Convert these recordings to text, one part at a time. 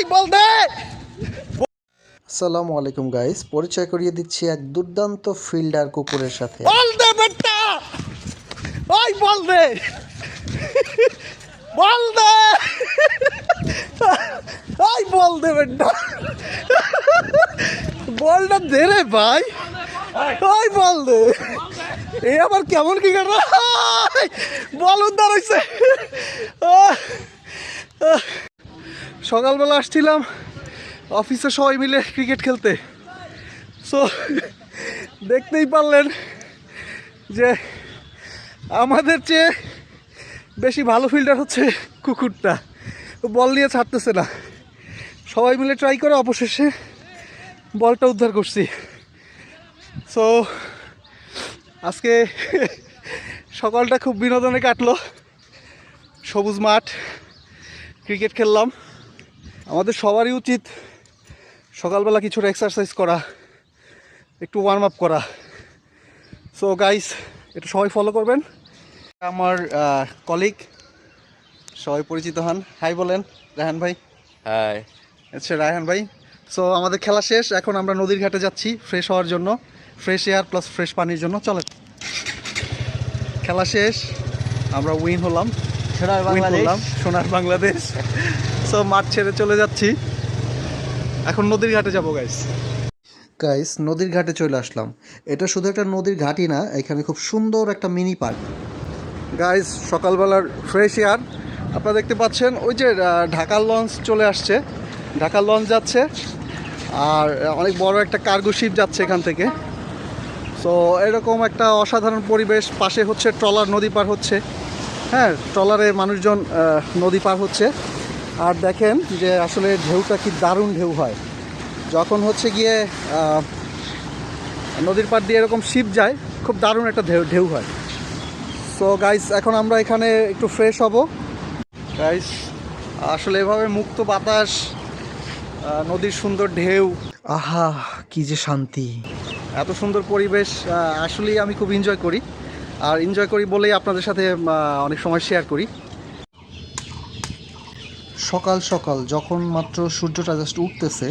ওই বল দে। আসসালামু আলাইকুম গাইস পরিচয় করিয়ে দিচ্ছি এক দুর্দান্ত ফিল্ডার কুকুরের সাথে। বল দে বেটা। ওই বল দে। বল দে। ওই বল দে বেটা। বলটা দে রে ভাই। ওই বল দে। এ আবার কেমন কি কাটা বল উদ্ধার হয়েছে সকালবেলা আসছিলাম অফিসে সবাই মিলে ক্রিকেট খেলতে। সো দেখতেই পারলেন যে আমাদের চেয়ে বেশি ভালো ফিল্ডার হচ্ছে কুকুরটা। বল নিয়ে ছাড়তেছে না। সবাই মিলে ট্রাই করে অবশেষে বলটা উদ্ধার করছি। সো আজকে সকালটা খুব বিনোদনে কাটলো। সবুজ মাঠ ক্রিকেট খেললাম। আমাদের সবারই উচিত সকালবেলা কিছুটা এক্সারসাইজ করা একটু ওয়ার্ম আপ করা। সো গাইস এটা সবাই ফলো করবেন। আমার কলিগ সবাই পরিচিত হন। হাই বলেন রায়হান ভাই। হাই আচ্ছা রায়হান ভাই। সো আমাদের খেলা শেষ এখন আমরা নদীর ঘাটে যাচ্ছি ফ্রেশ হওয়ার জন্য। ফ্রেশ এয়ার প্লাস ফ্রেশ পানির জন্য। চলেন। খেলা শেষ আমরা উইন হলাম। সোনার বাংলাদেশ। সোনার বাংলাদেশ। সো মাঠ ছেড়ে চলে যাচ্ছি। এখন নদীর ঘাটে যাব গাইস গাইস নদীর ঘাটে চলে আসলাম। এটা শুধু একটা নদীর ঘাটই না এখানে খুব সুন্দর একটা মিনি পার্ক গাইস সকালবেলার ফ্রেশ এয়ার আপনারা দেখতে পাচ্ছেন ওই যে ঢাকার লঞ্চ চলে আসছে। ঢাকার লঞ্চ যাচ্ছে আর অনেক বড় একটা কার্গো শিপ যাচ্ছে এখান থেকে। সো এরকম একটা অসাধারণ পরিবেশ পাশে হচ্ছে ট্রলার নদী পার হচ্ছে। হ্যাঁ ট্রলারে মানুষজন নদী পার হচ্ছে। আর দেখেন যে আসলে ঢেউটা কি দারুণ ঢেউ হয়। যখন হচ্ছে গিয়ে নদীর পার দিয়ে এরকম শিপ যায় খুব দারুণ একটা ঢেউ ঢেউ হয়। সো গাইস এখন আমরা এখানে একটু ফ্রেশ হব। গাইস আসলে এভাবে মুক্ত বাতাস নদীর সুন্দর ঢেউ। আহা কি যে শান্তি। এত সুন্দর পরিবেশ আসলেই আমি খুব এনজয় করি। আর এনজয় করি বলেই আপনাদের সাথে অনেক সময় শেয়ার করি। সকাল সকাল যখন মাত্র সূর্যটা জাস্ট উঠতেছে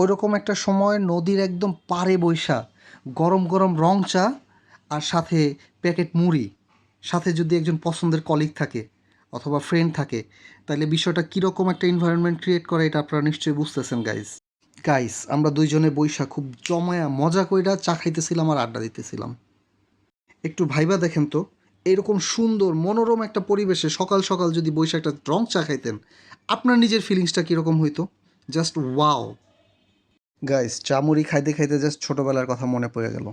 ওই রকম একটা সময় নদীর একদম পারে বৈশা, গরম গরম রং চা আর সাথে প্যাকেট মুড়ি, সাথে যদি একজন পছন্দের কলিগ থাকে অথবা ফ্রেন্ড থাকে, তাহলে বিষয়টা কীরকম একটা এনভায়রনমেন্ট ক্রিয়েট করে এটা আপনারা নিশ্চয়ই বুঝতেছেন গাইস গাইস আমরা দুইজনে বৈশা খুব জমায়া মজা কইরা চা খাইতেছিলাম আর আড্ডা দিতেছিলাম। একটু ভাইবা দেখেন তো, এরকম সুন্দর, মনোরম একটা পরিবেশে সকাল সকাল যদি বৈশা একটা রং চা খাইতেন, আপনার নিজের ফিলিংসটা কীরকম হইতো? জাস্ট ওয়াও গাইস চামুড়ি খাইতে খাইতে জাস্ট ছোটোবেলার কথা মনে পড়ে গেল।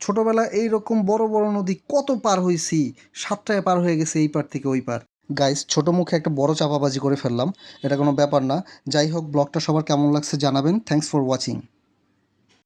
ছোটোবেলা এইরকম বড় বড় নদী কত পার হয়েছি সাতটায় পার হয়ে গেছে এই পার থেকে ওই পার। গাইস ছোটো মুখে একটা বড় চাপাবাজি করে ফেললাম, এটা কোনো ব্যাপার না। যাই হোক, ব্লগটা সবার কেমন লাগছে জানাবেন। Thanks for watching